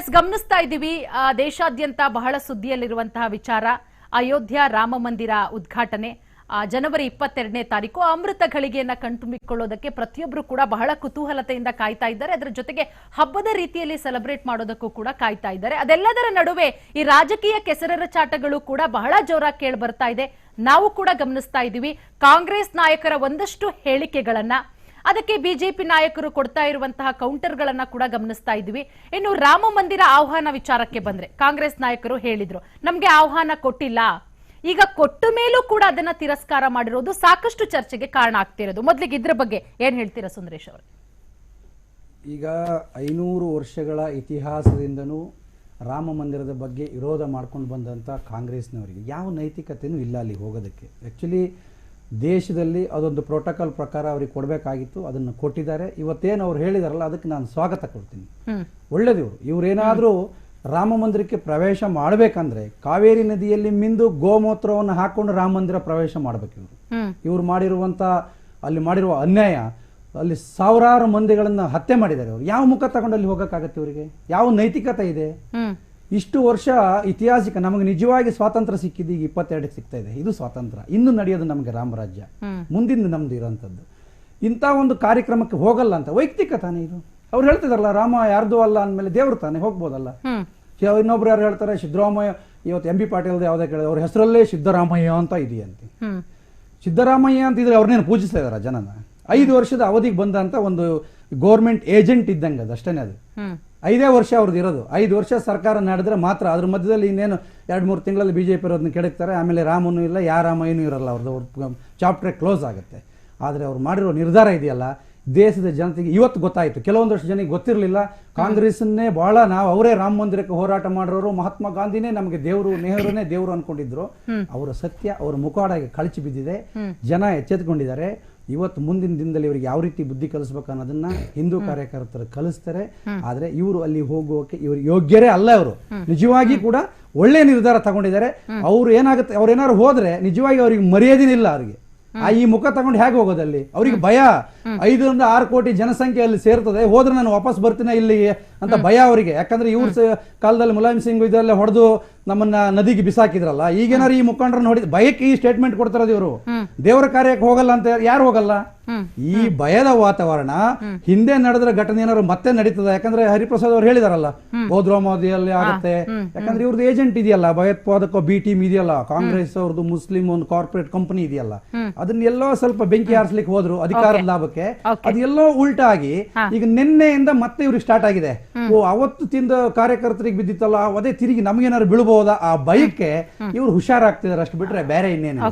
S, ಗಮನಿಸ್ತಾ ಇದ್ದೀವಿ. ದೇಶಾದ್ಯಂತ ಬಹಳ ಸುದ್ದಿಯಲ್ಲಿರುವಂತಹ ವಿಚಾರ. ಅಯೋಧ್ಯ ರಾಮ ಮಂದಿರ ಉದ್ಘಾಟನೆ. ಜನವರಿ ಇಪ್ಪತ್ತೆರಡನೇ ತಾರೀಕು ಅಮೃತ ಘಳಿಗೆಯನ್ನ ಕಣ್ತುಂಬಿಕೊಳ್ಳೋದಕ್ಕೆ ಪ್ರತಿಯೊಬ್ಬರು ಕೂಡ ಬಹಳ ಕುತೂಹಲತೆಯಿಂದ ಕಾಯ್ತಾ ಇದ್ದಾರೆ. ಅದರ ಜೊತೆಗೆ ಹಬ್ಬದ ರೀತಿಯಲ್ಲಿ ಸೆಲೆಬ್ರೇಟ್ ಮಾಡೋದಕ್ಕೂ ಕೂಡ ಕಾಯ್ತಾ ಇದ್ದಾರೆ. ಅದೆಲ್ಲದರ ನಡುವೆ ಈ ರಾಜಕೀಯ ಕೆಸರರ ಚಾಟಗಳು ಕೂಡ ಬಹಳ ಜೋರಾಗಿ ಕೇಳಿ ಬರ್ತಾ ಇದೆ. ನಾವು ಕೂಡ ಗಮನಿಸ್ತಾ ಇದ್ದೀವಿ. ಕಾಂಗ್ರೆಸ್ ನಾಯಕರ ಒಂದಷ್ಟು ಹೇಳಿಕೆಗಳನ್ನ ಅದಕ್ಕೆ ಬಿಜೆಪಿ ನಾಯಕರು ಕೊಡ್ತಾ ಇರುವಂತಹ ಕೌಂಟರ್ಗಳನ್ನ ಕೂಡ ಗಮನಿಸ್ತಾ ಇದ್ವಿ. ಇನ್ನು ರಾಮ ಮಂದಿರ ಆಹ್ವಾನ ವಿಚಾರಕ್ಕೆ ಬಂದ್ರೆ ಕಾಂಗ್ರೆಸ್ ನಾಯಕರು ಹೇಳಿದ್ರು, ನಮ್ಗೆ ಆಹ್ವಾನ ಕೊಟ್ಟಿಲ್ಲ. ಈಗ ಕೊಟ್ಟ ಮೇಲೂ ಕೂಡ ಅದನ್ನ ತಿರಸ್ಕಾರ ಮಾಡಿರೋದು ಸಾಕಷ್ಟು ಚರ್ಚೆಗೆ ಕಾರಣ ಆಗ್ತಿರೋದು ಮೊದಲಿಗೆ ಇದ್ರ ಬಗ್ಗೆ ಏನ್ ಹೇಳ್ತೀರಾ ಸುಂದರೇಶ್ ಅವರು? ಈಗ ಐನೂರು ವರ್ಷಗಳ ಇತಿಹಾಸದಿಂದನೂ ರಾಮ ಮಂದಿರದ ಬಗ್ಗೆ ವಿರೋಧ ಮಾಡ್ಕೊಂಡು ಬಂದಂಥ ಕಾಂಗ್ರೆಸ್ನವರಿಗೆ ಯಾವ ನೈತಿಕತೆಯೂ ಇಲ್ಲ ಅಲ್ಲಿ ಹೋಗೋದಕ್ಕೆ. ಆ್ಯಕ್ಚುಲಿ ದೇಶದಲ್ಲಿ ಅದೊಂದು ಪ್ರೋಟೋಕಾಲ್ ಪ್ರಕಾರ ಅವ್ರಿಗೆ ಕೊಡಬೇಕಾಗಿತ್ತು ಅದನ್ನು ಕೊಟ್ಟಿದ್ದಾರೆ. ಇವತ್ತೇನು ಅವ್ರು ಹೇಳಿದಾರಲ್ಲ ಅದಕ್ಕೆ ನಾನು ಸ್ವಾಗತ ಕೊಡ್ತೀನಿ. ಹ್ಮ್. ಒಳ್ಳೇದು ಇವರು. ಇವರೇನಾದರೂ ರಾಮ ಮಂದಿರಕ್ಕೆ ಪ್ರವೇಶ ಮಾಡಬೇಕಂದ್ರೆ ಕಾವೇರಿ ನದಿಯಲ್ಲಿ ಮಿಂದು ಗೋಮೂತ್ರವನ್ನು ಹಾಕೊಂಡು ರಾಮ ಮಂದಿರ ಪ್ರವೇಶ ಮಾಡಬೇಕು ಇವರು. ಇವ್ರು ಮಾಡಿರುವಂಥ ಅಲ್ಲಿ ಮಾಡಿರುವ ಅನ್ಯಾಯ ಅಲ್ಲಿ ಸಾವಿರಾರು ಮಂದಿಗಳನ್ನು ಹತ್ಯೆ ಮಾಡಿದ್ದಾರೆ ಅವರು ಯಾವ ಮುಖ ತಗೊಂಡು ಅಲ್ಲಿ ಹೋಗೋಕ್ಕಾಗತ್ತೆ ಇವರಿಗೆ? ಯಾವ ನೈತಿಕತೆ ಇದೆ? ಇಷ್ಟು ವರ್ಷ ಇತಿಹಾಸಿಕ ನಮಗೆ ನಿಜವಾಗಿ ಸ್ವಾತಂತ್ರ್ಯ ಸಿಕ್ಕಿದ್ದು ಈಗ ಇಪ್ಪತ್ತೆರಡಕ್ಕೆ ಸಿಗ್ತಾ ಇದೆ. ಇದು ಸ್ವಾತಂತ್ರ್ಯ. ಇನ್ನು ನಡೆಯೋದು ನಮಗೆ ರಾಮರಾಜ್ಯ ಮುಂದಿನ ನಮ್ದು ಇರೋಂಥದ್ದು. ಇಂಥ ಒಂದು ಕಾರ್ಯಕ್ರಮಕ್ಕೆ ಹೋಗಲ್ಲ ಅಂತ. ವೈಯಕ್ತಿಕ ತಾನೇ ಇದು. ಅವ್ರು ಹೇಳ್ತಿದಾರಲ್ಲ ರಾಮ ಯಾರ್ದು ಅಲ್ಲ ಅಂದಮೇಲೆ ದೇವ್ರ ತಾನೇ ಹೋಗ್ಬೋದಲ್ಲ? ಇನ್ನೊಬ್ರು ಯಾರು ಹೇಳ್ತಾರೆ ಸಿದ್ದರಾಮಯ್ಯ ಇವತ್ತು ಎಂ ಬಿ ಪಾಟೀಲ್ದು ಯಾವುದೇ ಕೇಳಿದ್ರೆ ಅವ್ರ ಹೆಸರಲ್ಲೇ ಸಿದ್ದರಾಮಯ್ಯ ಅಂತ ಇದೆಯಂತೆ. ಸಿದ್ದರಾಮಯ್ಯ ಅಂತ ಇದ್ರೆ ಅವ್ರನ್ನೇನು ಪೂಜಿಸ್ತಾ ಇದಾರ ಜನನ? ಐದು ವರ್ಷದ ಅವಧಿಗೆ ಬಂದಂತ ಒಂದು ಗೌರ್ಮೆಂಟ್ ಏಜೆಂಟ್ ಇದ್ದಂಗೆ ಅದು ಅಷ್ಟೇನೆ ಅದು. ಐದೇ ವರ್ಷ ಅವ್ರದ್ದು ಇರೋದು. ಐದು ವರ್ಷ ಸರ್ಕಾರ ನಡೆದ್ರೆ ಮಾತ್ರ ಅದ್ರ ಮಧ್ಯದಲ್ಲಿ ಇನ್ನೇನು ಎರಡು ಮೂರು ತಿಂಗಳಲ್ಲಿ ಬಿ ಜೆ ಪಿ ಇರೋದನ್ನ ಕೆಡಕ್ತಾರೆ. ಆಮೇಲೆ ರಾಮನೂ ಇಲ್ಲ ಯಾ ರಾಮಯ್ಯನೂ ಇರಲ್ಲ ಅವ್ರದ್ದು. ಅವ್ರ ಚಾಪ್ಟ್ರೆ ಕ್ಲೋಸ್ ಆಗುತ್ತೆ. ಆದರೆ ಅವ್ರು ಮಾಡಿರೋ ನಿರ್ಧಾರ ಇದೆಯಲ್ಲ ದೇಶದ ಜನತೆಗೆ ಇವತ್ತು ಗೊತ್ತಾಯಿತು. ಕೆಲವೊಂದಷ್ಟು ಜನಕ್ಕೆ ಗೊತ್ತಿರಲಿಲ್ಲ. ಕಾಂಗ್ರೆಸ್ಸನ್ನೇ ಭಾಳ ನಾವು ಅವರೇ ರಾಮ ಮಂದಿರಕ್ಕೆ ಹೋರಾಟ ಮಾಡಿರೋರು. ಮಹಾತ್ಮ ಗಾಂಧಿನೇ ನಮಗೆ ದೇವರು ನೆಹರುನೇ ದೇವರು ಅನ್ಕೊಂಡಿದ್ರು. ಅವರ ಸತ್ಯ ಅವರ ಮುಖವಾಡಾಗಿ ಕಳಚಿ ಬಿದ್ದಿದೆ. ಜನ ಎಚ್ಚೆತ್ಕೊಂಡಿದ್ದಾರೆ. ಇವತ್ತು ಮುಂದಿನ ದಿನದಲ್ಲಿ ಇವರಿಗೆ ಯಾವ ರೀತಿ ಬುದ್ಧಿ ಕಲಿಸ್ಬೇಕು ಅನ್ನೋದನ್ನ ಹಿಂದೂ ಕಾರ್ಯಕರ್ತರು ಕಲಿಸ್ತಾರೆ. ಆದ್ರೆ ಇವರು ಅಲ್ಲಿ ಹೋಗೋಕೆ ಇವರು ಯೋಗ್ಯರೇ ಅಲ್ಲ ಇವರು. ನಿಜವಾಗಿ ಕೂಡ ಒಳ್ಳೆ ನಿರ್ಧಾರ ತಗೊಂಡಿದ್ದಾರೆ. ಅವ್ರು ಏನಾಗುತ್ತೆ ಅವ್ರು ಏನಾದ್ರು ಹೋದ್ರೆ ನಿಜವಾಗಿ ಅವ್ರಿಗೆ ಮರ್ಯಾದೆನೇ ಇಲ್ಲ ಅವ್ರಿಗೆ. ಆ ಈ ಮುಖ ತಗೊಂಡು ಹೇಗೆ ಹೋಗೋದಲ್ಲಿ ಅವ್ರಿಗೆ ಭಯ. ಐದರಿಂದ ಆರು ಕೋಟಿ ಜನಸಂಖ್ಯೆ ಅಲ್ಲಿ ಸೇರ್ತದೆ ಹೋದ್ರೆ ನಾನು ವಾಪಸ್ ಬರ್ತೀನಿ ಇಲ್ಲಿ ಅಂತ ಭಯ ಅವರಿಗೆ. ಯಾಕಂದ್ರೆ ಇವ್ರ ಕಾಲದಲ್ಲಿ ಮುಲಾಯಂ ಸಿಂಗ್ ಇದೆಲ್ಲ ಹೊಡೆದು ನಮ್ಮನ್ನ ನದಿಗೆ ಬಿಸಾಕಿದ್ರಲ್ಲ ಈಗೇನಾರು ಈ ಮುಖಂಡರನ್ನ ಹೊಡಿ ಭಯಕ್ಕೆ ಈ ಸ್ಟೇಟ್ಮೆಂಟ್ ಕೊಡ್ತಾರದು ಇವರು. ದೇವರ ಕಾರ್ಯಕ್ಕೆ ಹೋಗಲ್ಲ ಅಂತ ಯಾರು ಹೋಗಲ್ಲ? ಈ ಭಯದ ವಾತಾವರಣ ಹಿಂದೆ ನಡೆದ್ರ ಘಟನೆ ಏನಾದ್ರು ಮತ್ತೆ ನಡೀತದ? ಯಾಕಂದ್ರೆ ಹರಿಪ್ರಸಾದ್ ಅವ್ರು ಹೇಳಿದಾರಲ್ಲ ಅಲ್ಲಿ ಆಗುತ್ತೆ. ಯಾಕಂದ್ರೆ ಇವ್ರದ್ದು ಏಜೆಂಟ್ ಇದೆಯಲ್ಲ ಭಯೋತ್ಪಾದಕ ಬಿ ಟೀಮ್ ಇದೆಯಲ್ಲ ಕಾಂಗ್ರೆಸ್ ಅವ್ರದ್ದು ಮುಸ್ಲಿಂ ಒಂದು ಕಾರ್ಪೊರೇಟ್ ಕಂಪನಿ ಇದೆಯಲ್ಲ ಅದನ್ನೆಲ್ಲೋ ಸ್ವಲ್ಪ ಬೆಂಕಿ ಹಾರಿಸ್ಲಿಕ್ಕೆ ಹೋದ್ರು ಅಧಿಕಾರದ ಲಾಭಕ್ಕೆ. ಅದೆಲ್ಲೋ ಉಲ್ಟಾ ಆಗಿ ಈಗ ನಿನ್ನೆಯಿಂದ ಮತ್ತೆ ಇವ್ರಿಗೆ ಸ್ಟಾರ್ಟ್ ಆಗಿದೆ. ಓ ಅವತ್ತು ತಿಂದ ಕಾರ್ಯಕರ್ತರಿಗೆ ಬಿದ್ದಿತ್ತಲ್ಲ ಅದೇ ತಿರುಗಿ ನಮಗೇನಾದ್ರು ಬೀಳ್ಬಹುದಾ ಆ ಭಯಕ್ಕೆ ಇವ್ರು ಹುಷಾರಾಗ್ತಿದ್ದಾರೆ ಅಷ್ಟು ಬಿಟ್ರೆ ಬೇರೆ ಇನ್ನೇನು